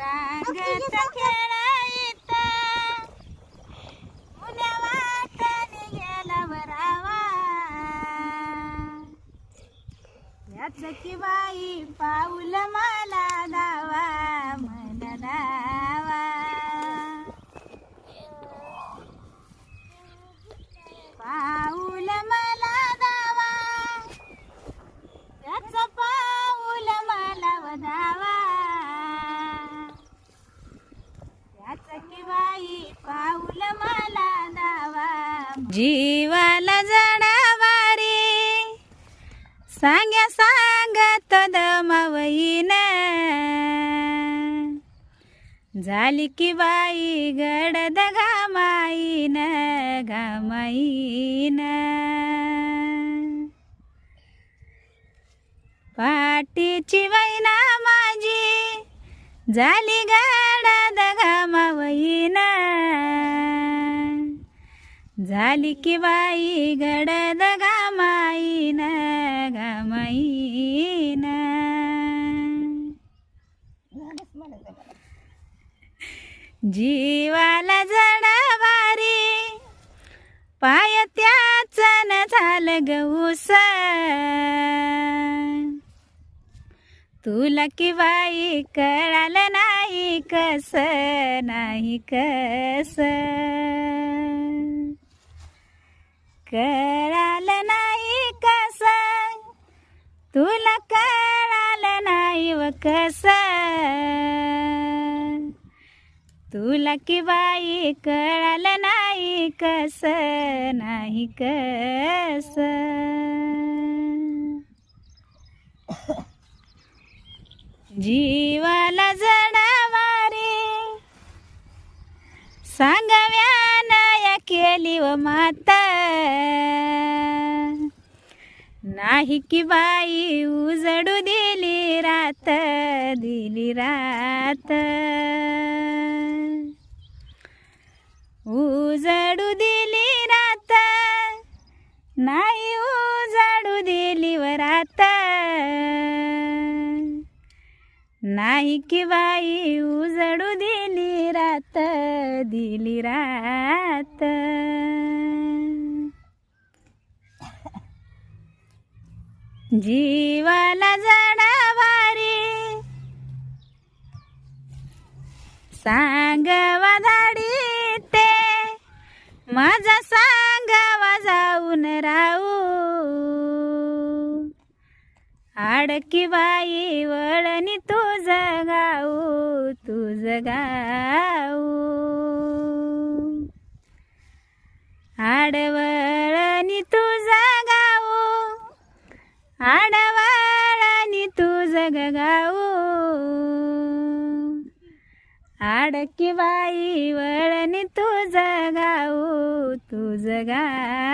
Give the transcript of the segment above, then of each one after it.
रांगेत खेळायत मुल्या वाटाने गेला वरावा. याच की बाई पाऊल मला दावा मला दावा पाऊल मला दावा याच पाऊल मला वदावा याच की बाई पाऊल मला दावा जीवाला जडावारी. सांग्या सांगत दमावईन झाली की बाई गडद घामाईन घामाईन. पाटीची वैना माझी झाली गडद घामावईन झाली की बाई गडद घामाईन घामाईन जीवाला जडवारी पाय त्याच न झालं गऊस तुला की बाई कळालं नाही कस नाही कस कळालं नाही कस? तुला कळालं नाही व कस? तुला की बाई कळालं नाही कस? नाही कस? जीवाला जडावारी सांगव्यान केली व माता. नाही की बाई उजडू दिली रात दिली रात. उजडू दिली रात. नाही नाही की बाई उजडू दिली रात दिली रात. जीवाला जडावारी सांगवा धाडी ते. माझा सांगावा जाऊन राहू. अडकी बाई वळणी तुझ गाऊ तुझ गाऊ आडवळणी तुझ गाऊ आडवळणी तुझ गाऊ आडकी बाई वळणी तुझ गाऊ तुझ गा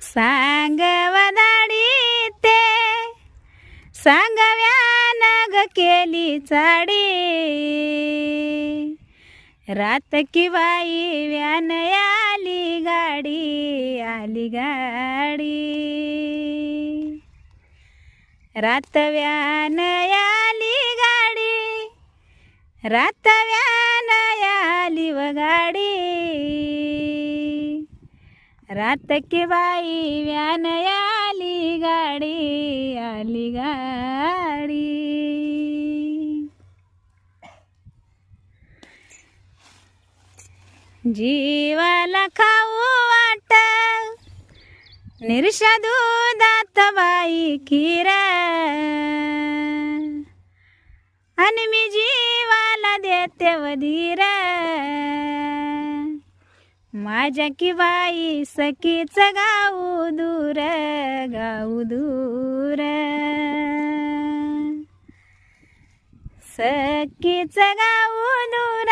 सांगवदाडी ते सांगव्या ग केली चाडी. रात की बाई व्यान आली गाडी आली गाडी. रात व्यान आली गाडी रात व्यान आली व गाडी. रात के बाई व्यान आली गाडी आली गाडी. जीवाला खाऊ वाट निर्षा दुधात बाई खीर. आणि मी जीवाला देते वधीर माझ्या की बाई सखीच गाऊ दूर गाऊ दूर. सखीच गाऊ दूर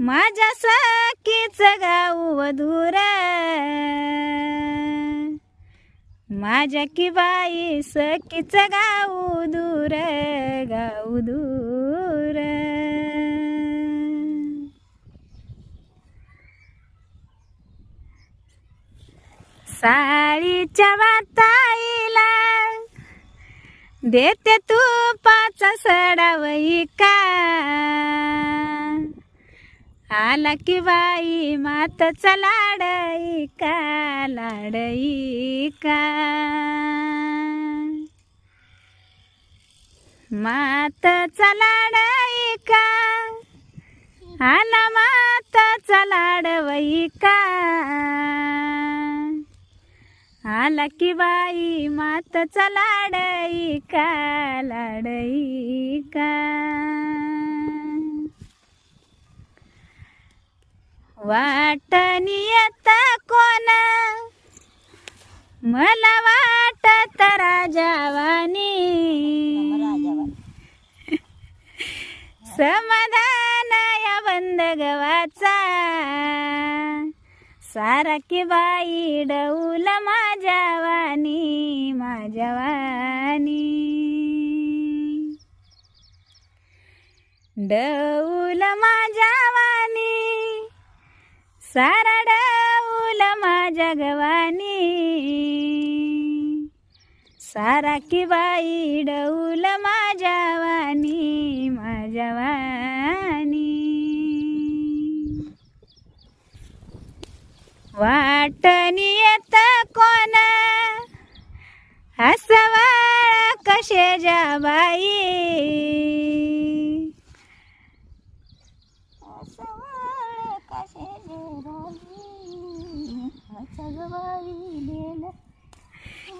माझ्या सखीच गाऊ दूर. माझ्या की बाई सखीच गाऊ दूर गाऊ दूर. साळीच्या वाताईला. देते तू पाचा सडावई का आला की बाई मातचा लाडई का लाडई का मातचा लाडई का आला मातचा लाडवई का आला की बाई मातचा लाडई का? लाडई का? वाटणी येता कोण? मला वाटत राजावानी. समाधान या बंद गवाचा सारा की बाई डौल माझ्या वाणी माझ्या वाणी. डौल माझ्या वाणी सारा डौल माझ्या गवानी सारा की बाई डौल माझ्या वाणी माझ्या वाणी. वाटणी येत कोण? हसवाळ कशे बाई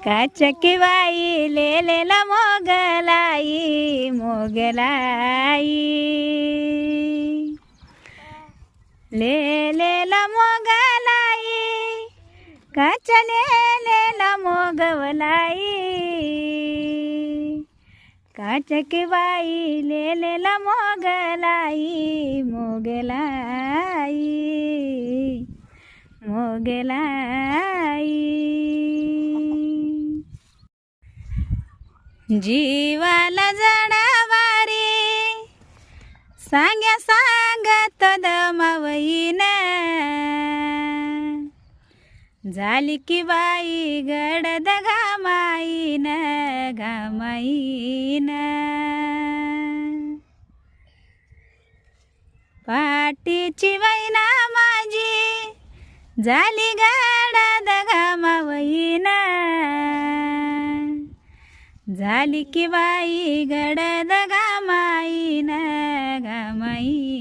काचकी बाई लेलेला मोगलाई मोगलाई. लेलेला मोगलाई. काच लेलेला मोगवलाई काचकी बाई लेलेला मोगलाई मोगलाई. मोगलाई. जीवाला जडावारी सांग्या सांगत दमावईन. झाली की बाई गडद घामाईन घामाईन पाटीची वैना माझी झाली गडद घामावईन झाली की बाई गडद गामाईन घामाई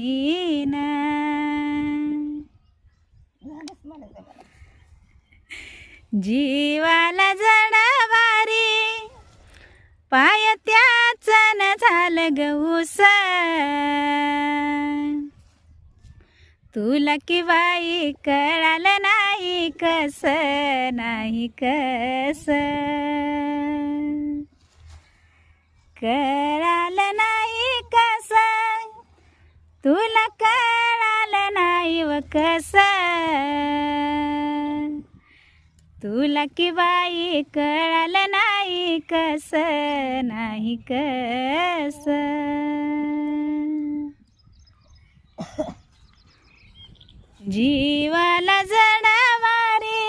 जीवाला जडावारी पाय त्याच न झालं गऊस तुला की बाई कळालं नाही कस नाही कस. कळालं नाही कस तुला कळालं नाही व कस. तुला की बाई कळालं नाही कस नाही कस. जीवाला जडावारी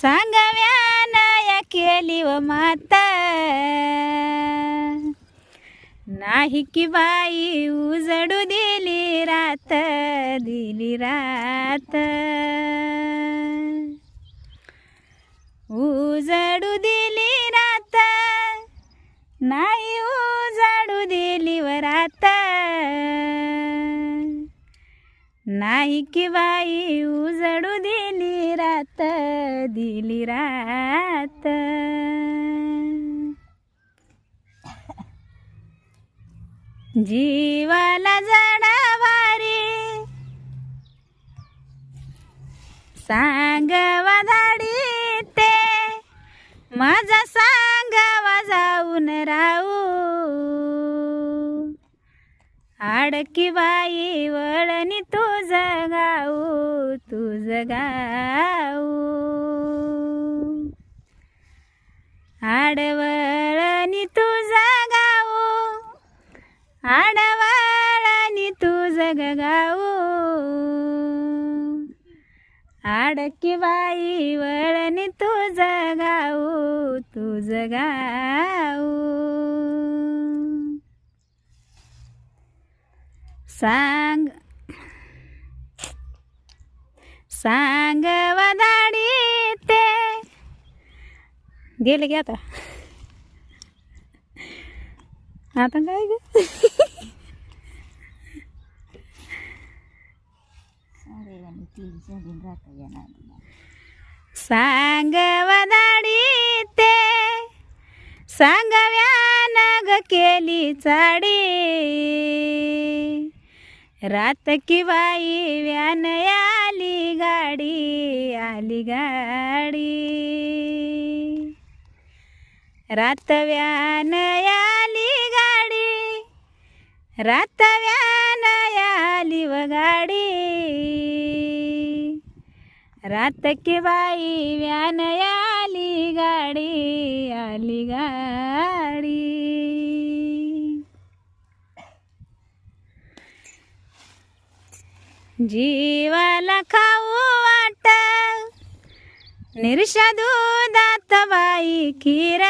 सांगव्यान या केली व माता. नाही की बाई उजडू दिली रात दिली रात. की बाई उजडू दिली रात दिली रात. जीवाला जडावारी सांगवा धाडी ते माझा सांगावा जाऊन राहू अडकी बाई वळणी तुझ गाऊ तुझ गाऊ आडवळणी तुझ गाऊ आडवळणी तुझ गाऊ आडकी बाई वळणी तुझं गाऊ तुझं गाऊ सांग सांग वदाडी ते. गेले की आता? आता काय ग? सांग वदाडी ते. सांगव्यान ग केली चाडी. रात की व्यान आली गाडी आली गाडी. रात व्यान आली गाडी रात व्यान आली व गाडी. रात की व्यान आली गाडी आली गाडी. जीवाला खाऊ वाट. निर्षा दुधात बाई खीर.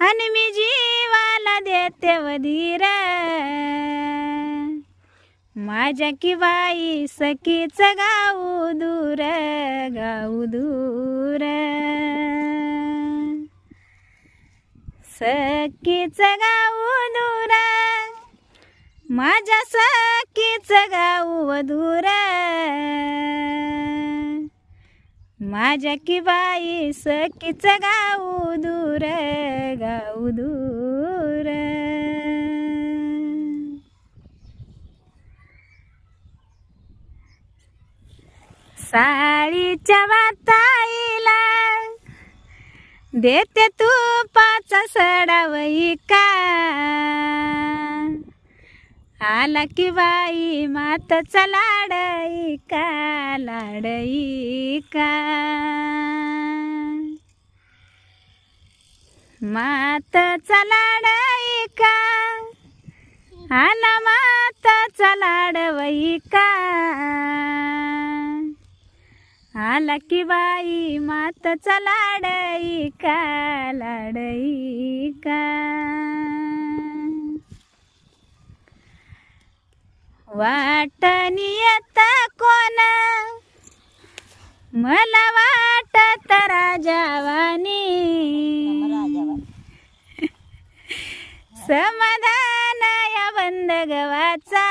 आणि मी जीवाला देते वधीर माझ्या की बाई सखीच गाऊ दूर गाऊ दूर. सखीच गाऊ दूर. माझ्या सखीच गाऊ दूर माझ्या की बाई सखीच गाऊ दूर गाऊ दूर. साळीच्या वाताईला देते तू पाच सडावई का? आला की बाई मातचा लाडई का लाडई का मातचा लाडई का आला माताचा लाडवई का आला की बाई मातचा लाडई का लाडई का वाटणी येत कोण? मला वाटत राजावानी. समाधान या बंद गवाचा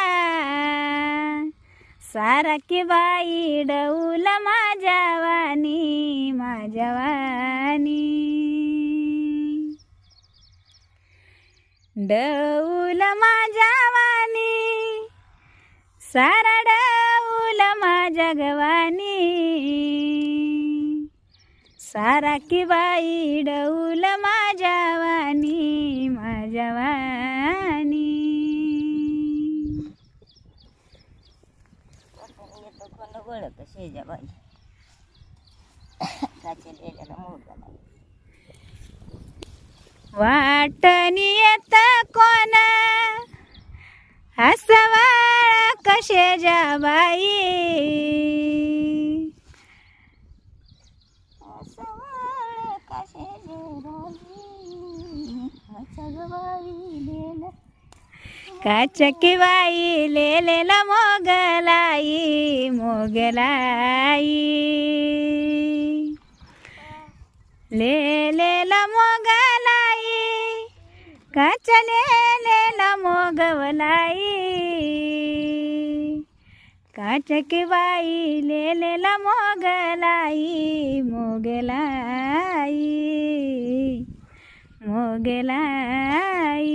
सारा की बाई डौल माझ्यावानी माझ्यावानी. डौल माझ्या सारा डौल माझ्या गवानी सारा की बाई डौल माझ्या वाणी माझ्या वाणी ओळख शेजाबाई वाटणी येत कोण? हसवाळ कशे बाई? सवाळ काशे काचकी बाई लेलेला मोगलाई मोगलाई. लेलेला मोगलाई काच लेलेला मोगवलाई. काचकी बाई लेलेला मोगलाई मोगलाई मोगलाई.